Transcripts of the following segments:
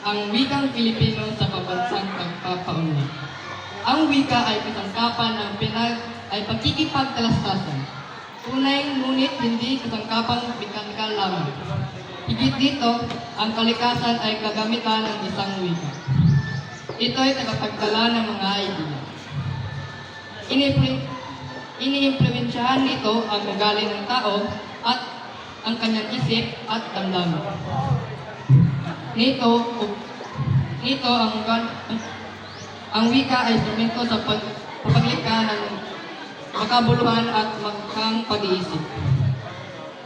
ang wikang Pilipino sa pabansang pagpapaunlad. Ang wika ay kasangkapan ng pinag ay pagkikipagkalastasan. Tunay ngunit hindi kasangkapang mekanikal lamang. Higit dito, ang kalikasan ay kagamitan ng isang wika. Ito ay tagapagdala ng mga idea. Ini- Iniimpluwensyahan nito ang ugali ng tao at ang kanyang isip at damdamin. Nito, nito ang, ang wika ay instrumento sa pag, paglikha ng makabuluhan at makang pag-iisip.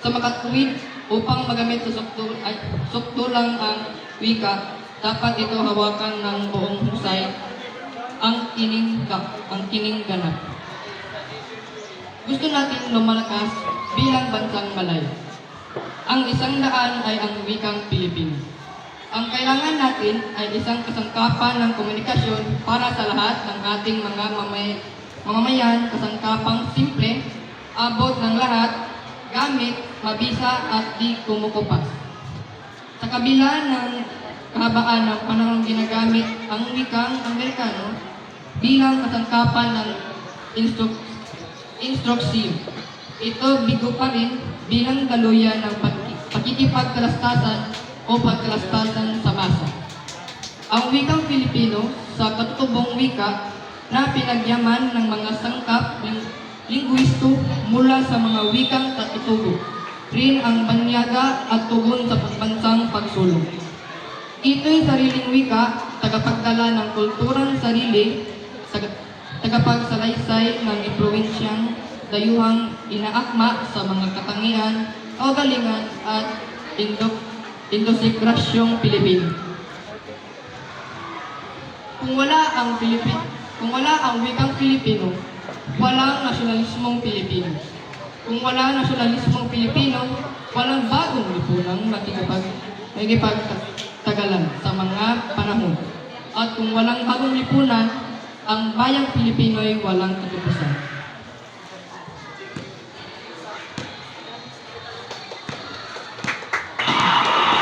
Sa makatuwid, upang magamit sa suktul, ay, suktulang ang wika, dapat ito hawakan ng buong husay ang kining, ang kining ganap. Gusto natin lumalakas bilang bansang malayo. Ang isang daan ay ang wikang Pilipino. Ang kailangan natin ay isang kasangkapan ng komunikasyon para sa lahat ng ating mga mamay mamamayan, kasangkapang simple, abot ng lahat, gamit, mabisa at di kumukupas. Sa kabila ng kahabaan ng panahon ginagamit ang wikang Amerikano bilang kasangkapan ng instru- instruksiyo. Ito bigo pa rin bilang daluyan ng pag- pakikipagkalastasan o pagkalastasan sa masa. Ang wikang Filipino sa katutubong wika na pinagyaman ng mga sangkap ling lingwisto mula sa mga wikang katutubo, rin ang banyaga at tugon sa pagbansang pagsulong. Ito'y sariling wika, tagapagdala ng kulturang sarili, tag- tagapagsalaysay ng impluensyang dayuhang inaakma sa mga katangian, kagalingan at indo indosikrasyong Pilipino. Kung wala ang Pilipin, kung wala ang wikang Pilipino, walang nasyonalismong Pilipino. Kung wala nasyonalismong Pilipino, walang bagong lipunang makikipag, makikipagtagalan sa mga panahon. At kung walang bagong lipunan, ang bayang Pilipino ay walang katutusan.